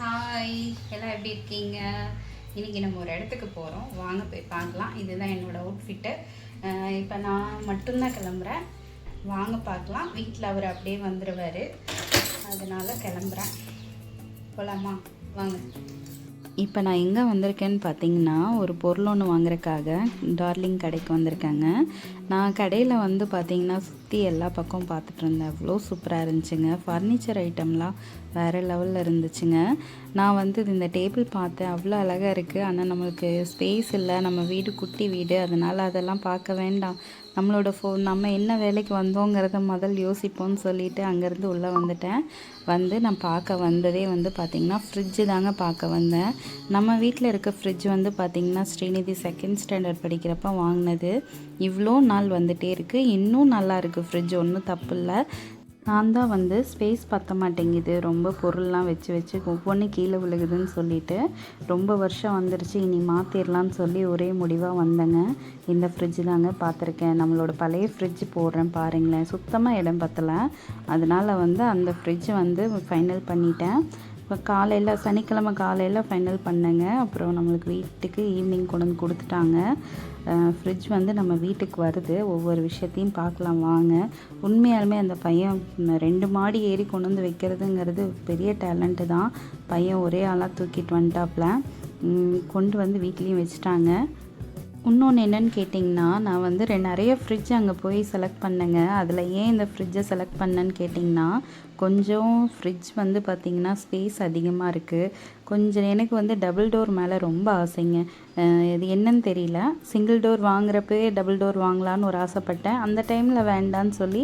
Hi எல்லாம் எப்படி இருக்கீங்க? இன்றைக்கி நம்ம ஒரு இடத்துக்கு போகிறோம் வாங்க போய் பார்க்கலாம். இதுதான் என்னோடய அவுட்ஃபிட்டு இப்போ நான் மட்டும்தான் கிளம்புறேன். வாங்க பார்க்கலாம். வீட்டில் அவர் அப்படியே வந்துடுவார் அதனால் கிளம்புறேன். போகலாமா வாங்க. இப்போ நான் எங்கே வந்திருக்கேன்னு பார்த்தீங்கன்னா ஒரு பொருள் ஒன்று வாங்குறதுக்காக டார்லிங் கடைக்கு வந்திருக்கேங்க. நான் கடையில் வந்து பார்த்தீங்கன்னா சுற்றி எல்லா பக்கம் பார்த்துட்டு இருந்தேன். அவ்வளோ சூப்பராக இருந்துச்சுங்க. ஃபர்னிச்சர் ஐட்டம்லாம் வேறு லெவலில் இருந்துச்சுங்க. நான் வந்து இந்த டேபிள் பார்த்தேன். அவ்வளோ அழகாக இருக்குது ஆனால் நம்மளுக்கு ஸ்பேஸ் இல்லை. நம்ம வீடு குட்டி வீடு. அதனால் அதெல்லாம் பார்க்க வேண்டாம். நம்மளோட ஃபோன் நம்ம என்ன வேலைக்கு வந்தோங்கிறத முதல் யோசிப்போம்னு சொல்லிட்டு அங்கேருந்து உள்ளே வந்துட்டேன். வந்து நான் பார்க்க வந்ததே வந்து பார்த்திங்கன்னா ஃப்ரிட்ஜு தாங்க பார்க்க வந்தேன். நம்ம வீட்டில் இருக்க ஃப்ரிட்ஜ் வந்து பார்த்திங்கன்னா ஸ்ரீநிதி செகண்ட் ஸ்டாண்டர்ட் படிக்கிறப்ப வாங்கினது. இவ்வளோ நாள் வந்துகிட்டே இருக்குது இன்னும் நல்லா இருக்குது ஃப்ரிட்ஜ் ஒன்றும் தப்பு இல்லை. நான் தான் வந்து ஸ்பேஸ் பற்ற மாட்டேங்குது. ரொம்ப பொருள்லாம் வச்சு வச்சு ஒவ்வொன்றும் கீழே விழுகுதுன்னு சொல்லிட்டு ரொம்ப வருஷம் வந்துருச்சு. இனி மாற்றிடலான்னு சொல்லி ஒரே முடிவாக வந்தேங்க. இந்த ஃப்ரிட்ஜ் தாங்க பார்த்துருக்கேன். நம்மளோட பழைய ஃப்ரிட்ஜ் போடுறேன் பாருங்களேன். சுத்தமாக இடம் பற்றலை அதனால் வந்து அந்த ஃப்ரிட்ஜ் வந்து ஃபைனல் பண்ணிட்டேன். இப்போ காலையில் சனிக்கிழமை காலையில் ஃபைனல் பண்ணேங்க. அப்புறம் நம்மளுக்கு வீட்டுக்கு ஈவினிங் கொண்டு வந்து கொடுத்துட்டாங்க. ஃப்ரிட்ஜ் வந்து நம்ம வீட்டுக்கு வருது. ஒவ்வொரு விஷயத்தையும் பார்க்கலாம் வாங்க. உண்மையாலுமே அந்த பையன் ரெண்டு மாடி ஏறி கொண்டு வந்து வைக்கிறதுங்கிறது பெரிய டேலண்ட்டு தான். பையன் ஒரே ஆளாக தூக்கிட்டு வந்துட்டாப்புல கொண்டு வந்து வீட்லேயும் வச்சுட்டாங்க. இன்னொன்று என்னென்னு கேட்டிங்கன்னா நான் வந்து ரெ நிறைய ஃப்ரிட்ஜ் அங்கே போய் செலக்ட் பண்ணேங்க. அதில் ஏன் இந்த ஃப்ரிட்ஜை செலக்ட் பண்ணேன்னு கேட்டிங்கன்னா கொஞ்சம் ஃப்ரிட்ஜ் வந்து பார்த்திங்கன்னா ஸ்பேஸ் அதிகமாக இருக்குது கொஞ்சம் எனக்கு வந்து டபுள் டோர் மேலே ரொம்ப ஆசைங்க. இது என்னன்னு தெரியல. சிங்கிள் டோர் வாங்குறப்பே டபுள் டோர் வாங்கலான்னு ஒரு ஆசைப்பட்டேன். அந்த டைமில் வேண்டான்னு சொல்லி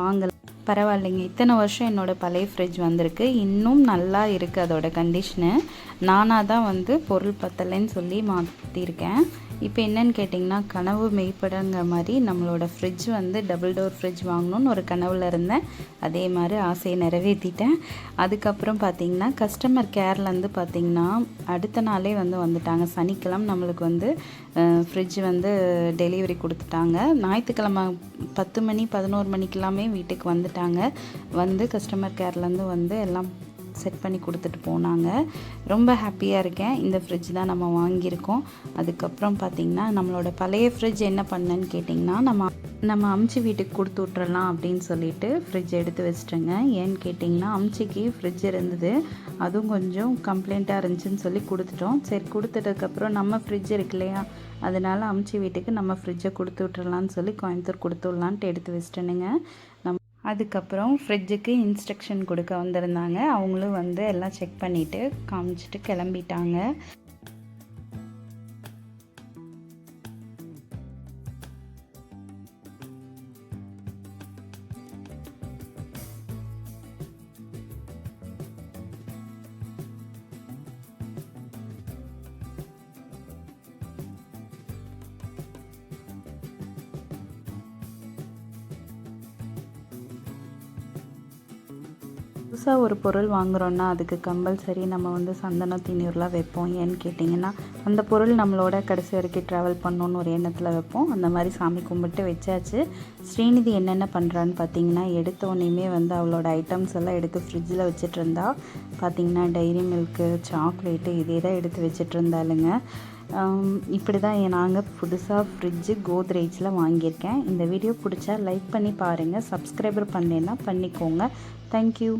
வாங்கல. பரவாயில்லைங்க. இத்தனை வருஷம் என்னோடய பழைய ஃப்ரிட்ஜ் வந்திருக்கு. இன்னும் நல்லா இருக்குது அதோட கண்டிஷனு நானாக தான் வந்து பொருள் பத்தலைன்னு சொல்லி மாற்றிருக்கேன் இப்போ என்னன்னு கேட்டிங்கன்னா கனவு மெய்ப்படங்கிற மாதிரி நம்மளோட ஃப்ரிட்ஜ் வந்து டபுள் டோர் ஃப்ரிட்ஜ் வாங்கணும்னு ஒரு கனவில் இருந்தேன். அதே மாதிரி ஆசையை நிறைவேற்றிட்டேன் அதுக்கப்புறம் பார்த்திங்கன்னா கஸ்டமர் கேர்லேருந்து பார்த்திங்கன்னா அடுத்த நாளே வந்து வந்துட்டாங்க. சனிக்கிழமை நம்மளுக்கு வந்து ஃப்ரிட்ஜ் வந்து டெலிவரி கொடுத்துட்டாங்க. ஞாயிற்றுக்கிழமை பத்து மணி பதினோரு மணிக்கெல்லாமே வீட்டுக்கு வந்துட்டாங்க. வந்து கஸ்டமர் கேர்லேருந்து வந்து எல்லாம் செட் பண்ணி கொடுத்துட்டு போனாங்க. ரொம்ப ஹாப்பியாக இருக்கேன். இந்த ஃப்ரிட்ஜ் தான் நம்ம வாங்கியிருக்கோம். அதுக்கப்புறம் பார்த்திங்கன்னா நம்மளோட பழைய ஃப்ரிட்ஜ் என்ன பண்ணேன்னு கேட்டிங்கன்னா நம்ம நம்ம அம்ச்சி வீட்டுக்கு கொடுத்து விட்றலாம் அப்படின்னு சொல்லிட்டு ஃப்ரிட்ஜ் எடுத்து வச்சிட்டேங்க. ஏன்னு கேட்டிங்கன்னா அம்ச்சிக்கு ஃப்ரிட்ஜ் இருந்தது. அதுவும் கொஞ்சம் கம்ப்ளைண்ட்டாக இருந்துச்சுன்னு சொல்லி கொடுத்துட்டோம். சரி கொடுத்துட்டதுக்கப்புறம் நம்ம ஃப்ரிட்ஜ் இருக்கு இல்லையா? அதனால் அம்ச்சி வீட்டுக்கு நம்ம ஃப்ரிட்ஜை கொடுத்து விட்றலான்னு சொல்லி கோயம்புத்தூர் கொடுத்து விட்லான்ட்டு எடுத்து வச்சிட்டேனுங்க. நம்ம அதுக்கப்புறம் ஃப்ரிட்ஜுக்கு இன்ஸ்ட்ரக்ஷன் கொடுக்க வந்திருந்தாங்க. அவங்களும் வந்து எல்லாம் செக் பண்ணிவிட்டு காமிச்சிட்டு கிளம்பிட்டாங்க. புதுசாக ஒரு பொருள் வாங்குகிறோன்னா அதுக்கு கம்பல்சரி நம்ம வந்து சந்தன திண்ணூர்லாம் வைப்போம். ஏன்னு கேட்டிங்கன்னா அந்த பொருள் நம்மளோட கடைசி வரைக்கும் ட்ராவல் பண்ணணுன்னு ஒரு எண்ணத்தில் வைப்போம். அந்த மாதிரி சாமி கும்பிட்டு வச்சாச்சு. ஸ்ரீநிதி என்னென்ன பண்ணுறான்னு பார்த்தீங்கன்னா எடுத்தோடனேயுமே வந்து அவளோட ஐட்டம்ஸ் எல்லாம் எடுத்து ஃப்ரிட்ஜில் வச்சுட்டு இருந்தா பார்த்தீங்கன்னா டைரி மில்க்கு சாக்லேட்டு இதே தான் எடுத்து வச்சுட்டு இருந்தாளுங்க இப்படி தான் நாங்கள் புதுசாக ஃப்ரிட்ஜு கோத்ரேஜில் வாங்கியிருக்கேன். இந்த வீடியோ பிடிச்சா லைக் பண்ணி பாருங்கள் சப்ஸ்கிரைபர் பண்ணேன்னா பண்ணிக்கோங்க. தேங்க்யூ